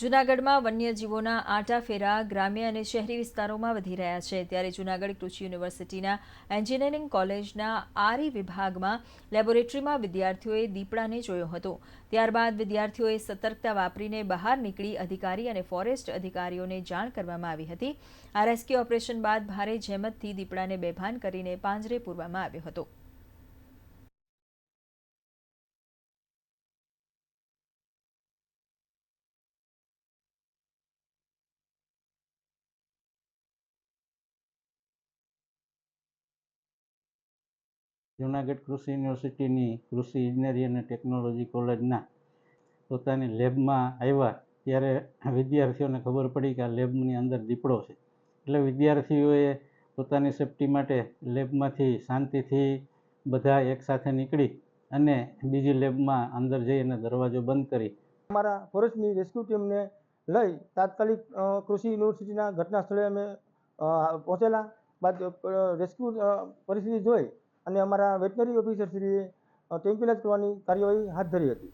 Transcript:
જૂનાગઢમાં વન્યજીવોના આંટાફેરા ગ્રામ્ય અને શહેરી વિસ્તારોમાં વધી રહ્યા છે. ત્યારે જૂનાગઢ કૃષિ યુનિવર્સિટીના એન્જિનિયરિંગ કોલેજના આરી વિભાગમાં લેબોરેટરીમાં વિદ્યાર્થીઓએ દીપડાને જોયો હતો. ત્યારબાદ વિદ્યાર્થીઓએ સતર્કતા વાપરીને બહાર નીકળી અધિકારી અને ફોરેસ્ટ અધિકારીઓને જાણ કરવામાં આવી હતી. આ રેસ્ક્યુ ઓપરેશન બાદ ભારે જહેમતથી દીપડાને બેભાન કરીને પાંજરે પૂરવામાં આવ્યો હતો. જૂનાગઢ કૃષિ યુનિવર્સિટીની કૃષિ ઇજનેરી અને ટેકનોલોજી કોલેજના પોતાની લેબમાં આવ્યા ત્યારે વિદ્યાર્થીઓને ખબર પડી કે આ લેબની અંદર દીપડો છે. એટલે વિદ્યાર્થીઓએ પોતાની સેફટી માટે લેબમાંથી શાંતિથી બધા એકસાથે નીકળી અને બીજી લેબમાં અંદર જઈ અને દરવાજો બંધ કરી. અમારા ફોરેસ્ટની રેસ્ક્યુ ટીમને લઈ તાત્કાલિક કૃષિ યુનિવર્સિટીના ઘટના સ્થળે અમે પહોંચેલા. બાદ રેસ્ક્યુ પરિસ્થિતિ જોઈ. અને અમારા વેટનરી ઓફિસરશ્રીએ ટેન્ક્યુલાઇઝ કરવાની કાર્યવાહી હાથ ધરી હતી.